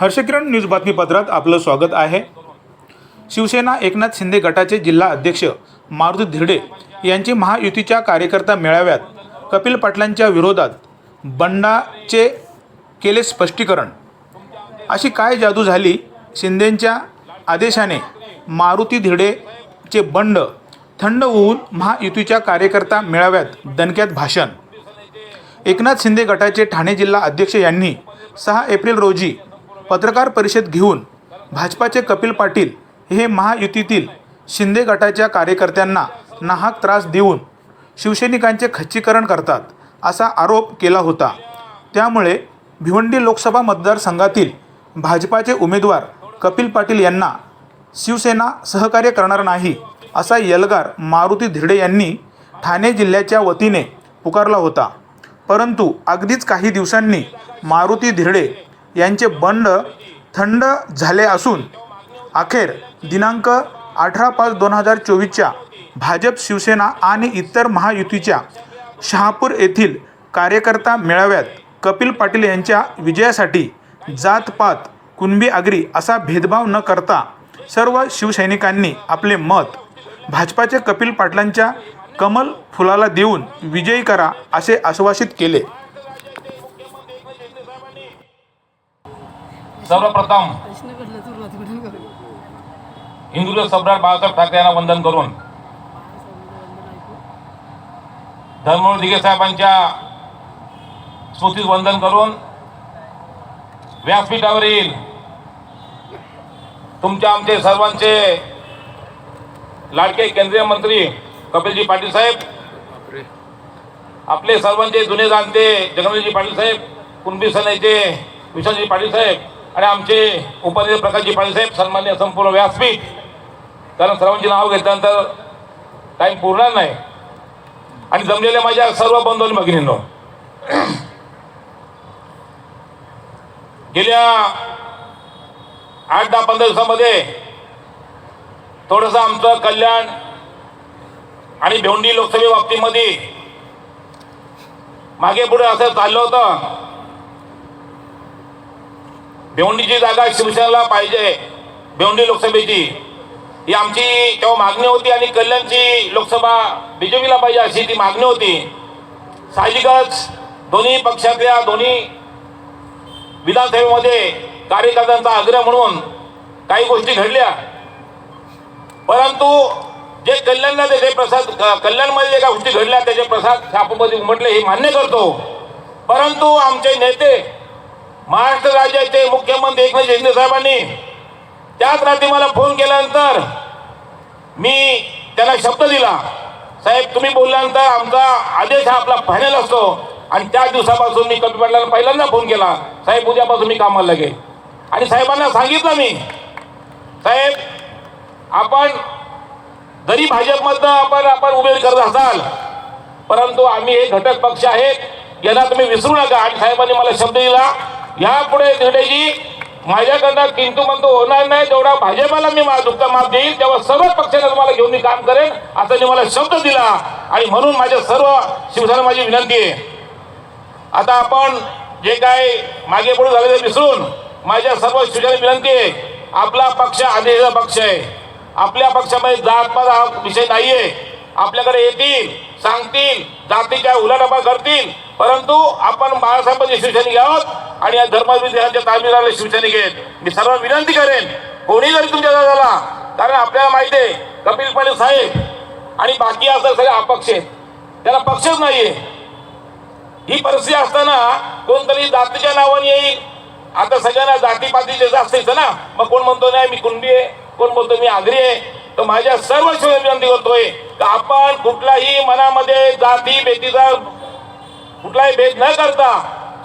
हर्षकिरण news बातमीपत्रात आपलं स्वागत आहे. शिवसेना एकनाथ शिंदे गटाचे जिल्हा अध्यक्ष मारुती धिरडे यांची महायुतीच्या कार्यकर्ता मेळाव्यात कपिल पाटलांच्या विरोधात बंडाचे केले स्पष्टीकरण. अशी काय जादू झाली? शिंदेंच्या आदेशाने मारुती धिरडेचे बंड थंड होऊन महायुतीच्या कार्यकर्ता मेळाव्यात दणक्यात भाषण. एकनाथ शिंदे गटाचे ठाणे जिल्हा अध्यक्ष यांनी सहा एप्रिल रोजी पत्रकार परिषद घेऊन भाजपाचे कपिल पाटील हे महायुतीतील शिंदे गटाच्या कार्यकर्त्यांना नाहक त्रास देऊन शिवसैनिकांचे खच्चीकरण करतात असा आरोप केला होता. त्यामुळे भिवंडी लोकसभा मतदारसंघातील भाजपाचे उमेदवार कपिल पाटील यांना शिवसेना सहकार्य करणार नाही असा यलगार मारुती धिरडे यांनी ठाणे जिल्ह्याच्या वतीने पुकारला होता. परंतु अगदीच काही दिवसांनी मारुती धिरडे यांचे बंड थंड झाले असून अखेर दिनांक अठरा पाच दोन हजार चोवीसच्या भाजप शिवसेना आणि इतर महायुतीच्या शहापूर येथील कार्यकर्ता मेळाव्यात कपिल पाटील यांच्या विजयासाठी जातपात कुणबी आगरी असा भेदभाव न करता सर्व शिवसैनिकांनी आपले मत भाजपाचे कपिल पाटलांच्या कमल फुलाला देऊन विजयी करा असे आश्वासित केले. सर्वप्रथम हिंदुत्व सम्राट बाळासाहेब ठाकरे यांना वंदन करून धर्मवीर दिघे साहेबांच्या स्मृतीस वंदन करून व्यासपीठावरील तुमच्या आमचे सर्वांचे लाडके केंद्रीय मंत्री कपिलजी पाटील साहेब आपले सर्वांचे जुने जाणते जगन्नाथजी पाटील साहेब कुणबी सेनेचे विशालजी पाटील साहेब आणि आमचे उपाध्यक्ष प्रकाशजी पाणीसाहेब सन्मान्य संपूर्ण व्यासपीठ कारण सर्वांची नाव घेतल्यानंतर टाईम पुरणार नाही. आणि जमलेल्या माझ्या सर्व बंधू आणि भगिनींनो गेल्या आठ दहा पंधरा दिवसामध्ये थोडंसं आमचं कल्याण आणि भेवंडी लोकसभे बाबतीमध्ये मागे पुढे असं चाललं होतं. भिवंडीची जागा शिवसेनेला पाहिजे भिवंडी लोकसभेची. ही आमची तेव्हा मागणी होती आणि कल्याणची लोकसभा बीजेपीला पाहिजे अशी ती मागणी होती. साहजिकच दोन्ही पक्षातल्या दोन्ही विधानसभेमध्ये कार्यकर्त्यांचा आग्रह म्हणून काही गोष्टी घडल्या. परंतु जे कल्याणला त्याचे प्रसाद कल्याणमध्ये जे काही गोष्टी घडल्या त्याचे प्रसाद छापमध्ये उमटले हे मान्य करतो. परंतु आमचे नेते महाराष्ट्र राज्याचे मुख्यमंत्री एकनाथ शिंदे साहेबांनी त्याच रात्री मला फोन केल्यानंतर मी त्यांना शब्द दिला. साहेब तुम्ही बोलल्यानंतर आमचा आदेश हा आपला फायनल असतो आणि त्या दिवसापासून मी कमी पडल्याला पहिल्यांदा फोन केला. साहेब उद्यापासून मी कामाला लागेल. आणि साहेबांना सांगितलं मी साहेब आपण जरी भाजपमधनं आपण आपण उमेद करत असाल परंतु आम्ही हे घटक पक्ष आहेत यांना तुम्ही विसरू नका. आणि साहेबांनी मला शब्द दिला यापुढे धडेजी माझ्याकडनं किंतू म्हणतो होणार नाही तेवढा भाजपाला मी माझा दुःख माफ देईल तेव्हा सर्व पक्षाने तुम्हाला घेऊन मी काम करेन असा मी मला शब्द दिला. आणि म्हणून माझ्या सर्व शिवसेना माझी विनंती आहे. आता आपण जे काय मागे पुढे झाले ते विसरून माझ्या सर्व शिवसेना विनंती आहे आपला पक्ष आदेशाचा पक्ष आहे. आपल्या पक्षामध्ये जातपात हा विषय नाहीये. आपल्याकडे येतील सांगतील जातीच्या उलाटापा करतील परंतु आपण बाळासाहेबांची शिवसेना घ्यावं आणि या धर्मविधानाच्या तालमीला शिवसैनिक आहेत मी सर्व विनंती करेन. कोणी जरी तुमच्या झाला कारण आपल्याला माहिती आहे कपिल पाटील साहेब आणि बाकी असं सगळे अपक्ष आहेत. त्याला पक्षच नाहीये. ही परिस्थिती असताना कोणतरी जातीच्या नावाने येईल. आता सगळ्यांना जातीपातीचे जास्त येतं ना मग कोण म्हणतो नाही मी कुंडी आहे. कोण बोलतो मी आगरी आहे. तर माझ्या सर्व शिवाय विनंती करतोय. की आपण कुठलाही मनामध्ये जाती बेटीचा कुठलाही भेद न करता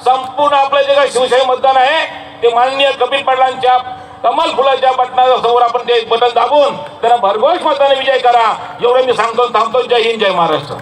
संपूर्ण आपलं जे काही शिवशाही मतदान आहे ते माननीय कपिल पाटलांच्या कमल फुलाच्या बटनाच्या समोर आपण ते बटन दाबून त्यांना भरघोष मताने विजय करा. एवढं मी सांगतो थांबतो. जय हिंद जय महाराष्ट्र.